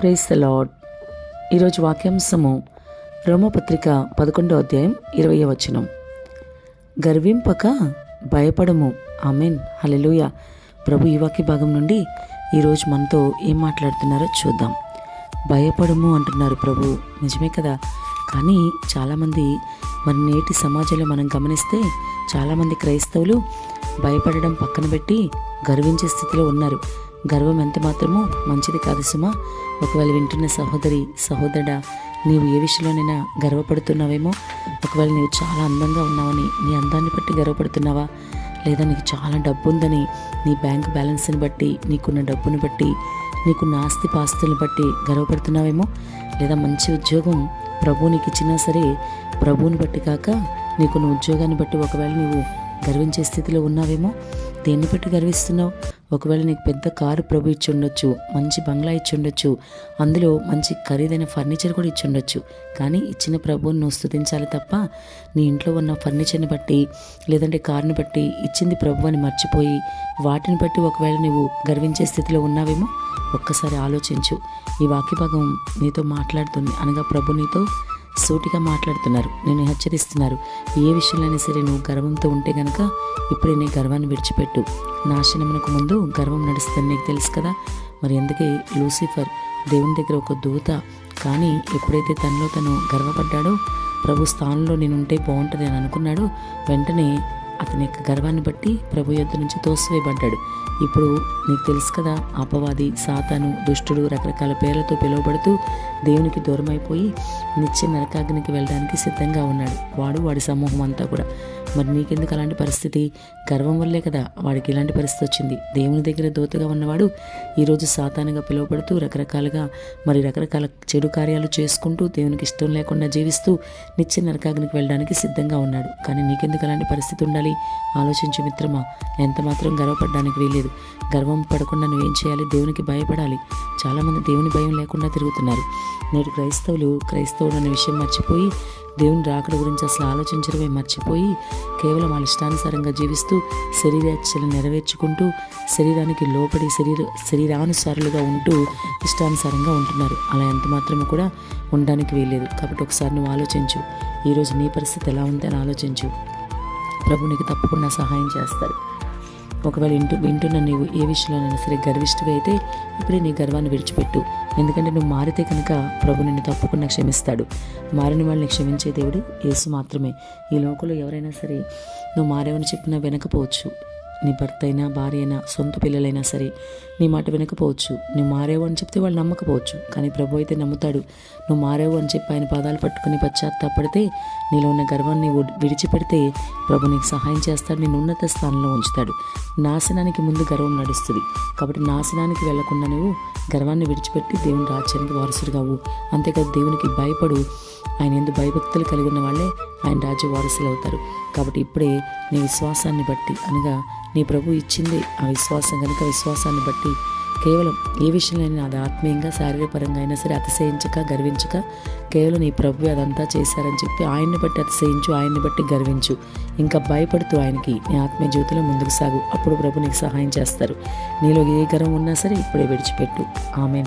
Praise the lord ఈరోజు వాక్యాంశము రోమపత్రిక పదకొండో అధ్యాయం ఇరవై వచనం. గర్వింపక భయపడము. ఆమెన్. హలెలుయ ప్రభు ఈ వాక్య భాగం నుండి ఈరోజు మనతో ఏం మాట్లాడుతున్నారో చూద్దాం. భయపడము అంటున్నారు ప్రభు. నిజమే కదా. కానీ చాలామంది మన నేటి సమాజంలో మనం గమనిస్తే చాలామంది క్రైస్తవులు భయపడడం పక్కన పెట్టి గర్వించే స్థితిలో ఉన్నారు. గర్వం ఎంత మాత్రమో మంచిది కాదు సుమా. ఒకవేళ వింటున్న సహోదరి సహోదరుడా నీవు ఏ విషయంలోనైనా గర్వపడుతున్నావేమో? ఒకవేళ నీవు చాలా అందంగా ఉన్నావని నీ అందాన్ని బట్టి గర్వపడుతున్నావా? లేదా నీకు చాలా డబ్బు ఉందని నీ బ్యాంక్ బ్యాలెన్స్ని బట్టి నీకున్న డబ్బుని బట్టి నీకున్న ఆస్తి పాస్తుల్ని బట్టి గర్వపడుతున్నావేమో? లేదా మంచి ఉద్యోగం ప్రభువు నీకు ఇచ్చినా సరే ప్రభువుని బట్టి కాక నీకున్న ఉద్యోగాన్ని బట్టి ఒకవేళ నీవు గర్వించే స్థితిలో ఉన్నావేమో? దేన్ని బట్టి గర్విస్తున్నావు? ఒకవేళ నీకు పెద్ద కారు ప్రభు ఇచ్చి ఉండొచ్చు మంచి బంగ్లా ఇచ్చి ఉండొచ్చు అందులో మంచి ఖరీదైన ఫర్నిచర్ కూడా ఇచ్చి ఉండొచ్చు కానీ ఇచ్చిన ప్రభువుని నువ్వు స్థుతించాలి తప్ప నీ ఇంట్లో ఉన్న ఫర్నిచర్ని బట్టి లేదంటే కారుని బట్టి ఇచ్చింది ప్రభు అని మర్చిపోయి వాటిని బట్టి ఒకవేళ నువ్వు గర్వించే స్థితిలో ఉన్నావేమో ఒక్కసారి ఆలోచించు. ఈ వాక్య భాగం నీతో మాట్లాడుతుంది అనగా ప్రభు నీతో సూటిగా మాట్లాడుతున్నారు. నేను హెచ్చరిస్తున్నారు. ఏ విషయంలోనే సరే నువ్వు గర్వంతో ఉంటే గనక ఇప్పుడే నీ గర్వాన్ని విడిచిపెట్టు. నాశనమునకు ముందు గర్వం నడుస్తుంది నీకు తెలుసు కదా? మరి ఎందుకే లూసిఫర్ దేవుని దగ్గర ఒక దూత కానీ ఎప్పుడైతే తనలో తను గర్వపడ్డాడో ప్రభు స్థానంలో నేను ఉంటే బాగుంటుంది అని అనుకున్నాడో వెంటనే అతని యొక్క గర్వాన్ని బట్టి ప్రభు యొద్ద నుంచి తోసివేయబడ్డాడు. ఇప్పుడు నీకు తెలుసు కదా అపవాది సాతాను దుష్టుడు రకరకాల పేర్లతో పిలువబడుతూ దేవునికి దూరం అయిపోయి నిత్య నరకాగ్నికి వెళ్ళడానికి సిద్ధంగా ఉన్నాడు. వాడు వాడి సమూహం అంతా కూడా. మరి నీకెందుకు అలాంటి పరిస్థితి? గర్వం వల్లే కదా వాడికి ఇలాంటి పరిస్థితి వచ్చింది. దేవుని దగ్గర దోతగా ఉన్నవాడు ఈరోజు సాతానుగా పిలువబడుతూ రకరకాలుగా మరి రకరకాల చెడు కార్యాలు చేసుకుంటూ దేవునికి ఇష్టం లేకుండా జీవిస్తూ నిత్య నరకాగ్నికి వెళ్ళడానికి సిద్ధంగా ఉన్నాడు. కానీ నీకెందుకు అలాంటి పరిస్థితి ఉండాలి? ఆలోచించు మిత్రమా ఎంత మాత్రం గర్వపడడానికి వీలేదు గర్వం పడకుండా నువ్వేం చేయాలి? దేవునికి భయపడాలి. చాలామంది దేవుని భయం లేకుండా తిరుగుతున్నారు. నేడు క్రైస్తవులు క్రైస్తవుడు అనే విషయం మర్చిపోయి దేవుని రాకడ గురించి అసలు ఆలోచించడమే మర్చిపోయి కేవలం వాళ్ళ ఇష్టానుసారంగా జీవిస్తూ శరీరాచలు నెరవేర్చుకుంటూ శరీరానికి లోపడి శరీర శరీరానుసారులుగా ఉంటూ ఇష్టానుసారంగా ఉంటున్నారు. అలా ఎంత మాత్రమే కూడా ఉండడానికి వీల్లేదు. కాబట్టి ఒకసారి నువ్వు ఆలోచించు. ఈరోజు నీ పరిస్థితి ఎలా ఉందని ఆలోచించు. ప్రభు నీకు తప్పకుండా సహాయం చేస్తారు. ఒకవేళ ఇంటూ వింటున్న నీవు ఏ విషయంలోనైనా సరే గర్విష్టవి అయితే ఇప్పుడే నీ గర్వాన్ని విడిచిపెట్టు. ఎందుకంటే నువ్వు మారితే కనుక ప్రభు నిన్ను తప్పకుండా క్షమిస్తాడు. మారిన వాళ్ళని క్షమించే దేవుడు యేసు మాత్రమే. ఈ లోకంలో ఎవరైనా సరే నువ్వు మారేవని చెప్పినా వినకపోవచ్చు. నీ భర్త అయినా భార్య అయినా సొంత పిల్లలైనా సరే నీ మాట వినకపోవచ్చు. నువ్వు మారేవు అని చెప్తే వాళ్ళు నమ్మకపోవచ్చు. కానీ ప్రభు అయితే నమ్ముతాడు. నువ్వు మారేవు అని చెప్పి ఆయన పాదాలు పట్టుకుని పశ్చాత్తాపడితే నీలో ఉన్న గర్వాన్ని విడిచిపెడితే ప్రభు నీకు సహాయం చేస్తాడు. నేను ఉన్నత స్థానంలో ఉంచుతాడు. నాశనానికి ముందు గర్వం నడుస్తుంది. కాబట్టి నాశనానికి వెళ్ళకుండా నువ్వు గర్వాన్ని విడిచిపెట్టి దేవుని రాజ్యానికి వారసుడు కావు అంతేకాదు దేవునికి భయపడు. ఆయన ఎందు భయభక్తులు కలిగి ఉన్న వాళ్ళే ఆయన రాజ్య వారసులు అవుతారు. కాబట్టి ఇప్పుడే నీ విశ్వాసాన్ని బట్టి అనగా నీ ప్రభు ఇచ్చింది ఆ విశ్వాసం కనుక విశ్వాసాన్ని బట్టి కేవలం ఏ విషయంలో అది ఆత్మీయంగా శారీరపరంగా అయినా సరే అతిశయించక గర్వించక కేవలం నీ ప్రభు అదంతా చేశారని చెప్పి ఆయన్ని బట్టి అతిశయించు ఆయన్ని బట్టి గర్వించు. ఇంకా భయపడుతూ ఆయనకి నీ ఆత్మీయ జీవితంలో ముందుకు సాగు. అప్పుడు ప్రభు నీకు సహాయం చేస్తారు. నీలో ఏ గర్వం ఉన్నా సరే ఇప్పుడే విడిచిపెట్టు. ఆమెన్.